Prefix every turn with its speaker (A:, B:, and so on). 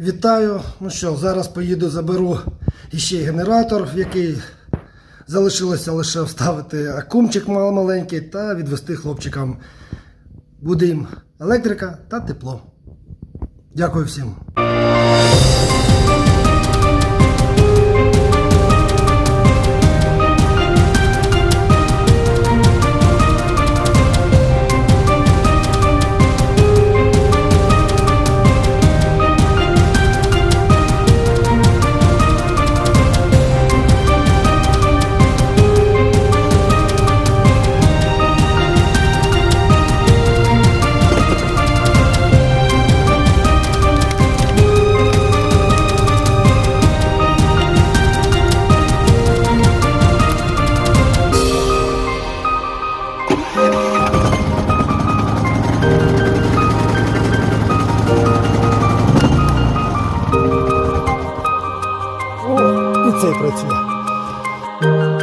A: Вітаю. Ну що, зараз поїду, заберу іще генератор, в який залишилося лише вставити акумчик маленький та відвести хлопчикам. Буде їм електрика та тепло. Дякую всім. І це працює.